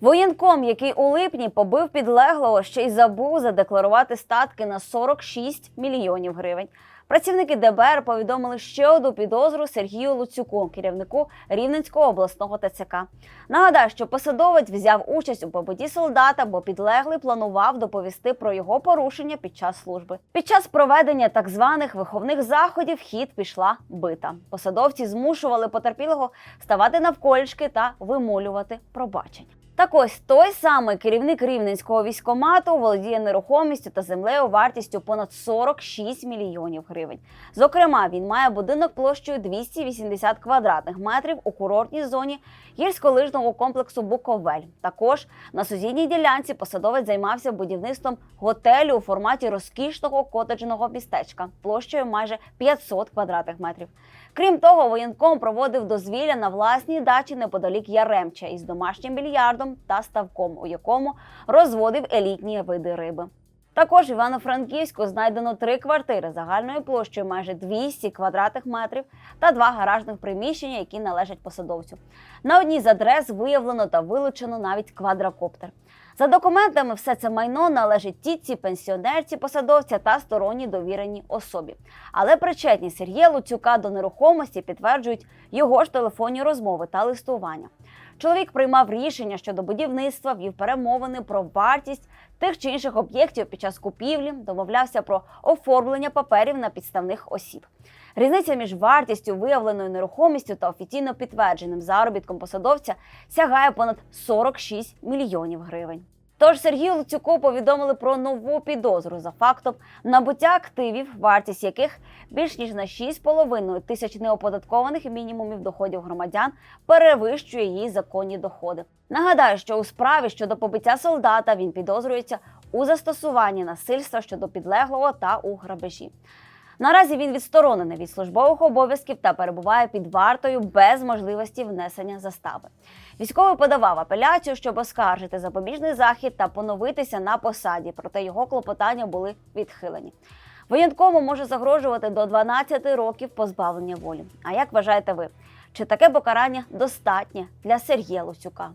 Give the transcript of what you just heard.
Воєнком, який у липні побив підлеглого, ще й забув задекларувати статки на 46 мільйонів гривень. Працівники ДБР повідомили ще одну підозру Сергію Луцюку, керівнику Рівненського обласного ТЦК. Нагадаю, що посадовець взяв участь у побитті солдата, бо підлеглий планував доповісти про його порушення під час служби. Під час проведення так званих виховних заходів хід пішла бита. Посадовці змушували потерпілого ставати навколішки та вимолювати пробачення. Так ось той самий керівник рівненського військомату володіє нерухомістю та землею вартістю понад 46 мільйонів гривень. Зокрема, він має будинок площею 280 квадратних метрів у курортній зоні гірськолижного комплексу Буковель. Також на сусідній ділянці посадовець займався будівництвом готелю у форматі розкішного котеджного містечка площею майже 500 квадратних метрів. Крім того, воєнком проводив дозвілля на власній дачі неподалік Яремча із домашнім більярдом та ставком, у якому розводив елітні види риби. Також в Івано-Франківську знайдено три квартири загальною площею майже 200 квадратних метрів та два гаражних приміщення, які належать посадовцю. На одній з адрес виявлено та вилучено навіть квадрокоптер. За документами, все це майно належить тітці, пенсіонерці, посадовця та сторонній довіреній особі. Але причетність Сергія Луцюка до нерухомості підтверджують його ж телефонні розмови та листування. Чоловік приймав рішення щодо будівництва, вів перемовини про вартість тих чи інших об'єктів під час купівлі, домовлявся про оформлення паперів на підставних осіб. Різниця між вартістю виявленою нерухомістю та офіційно підтвердженим заробітком посадовця сягає понад 46 мільйонів гривень. Тож Сергію Луцюку повідомили про нову підозру за фактом набуття активів, вартість яких більш ніж на 6,5 тисяч неоподаткованих мінімумів доходів громадян перевищує її законні доходи. Нагадаю, що у справі щодо побиття солдата він підозрюється у застосуванні насильства щодо підлеглого та у грабежі. Наразі він відсторонений від службових обов'язків та перебуває під вартою без можливості внесення застави. Військовий подавав апеляцію, щоб оскаржити запобіжний захід та поновитися на посаді, проте його клопотання були відхилені. Воєнкому може загрожувати до 12 років позбавлення волі. А як вважаєте ви? Чи таке покарання достатнє для Сергія Лусюка?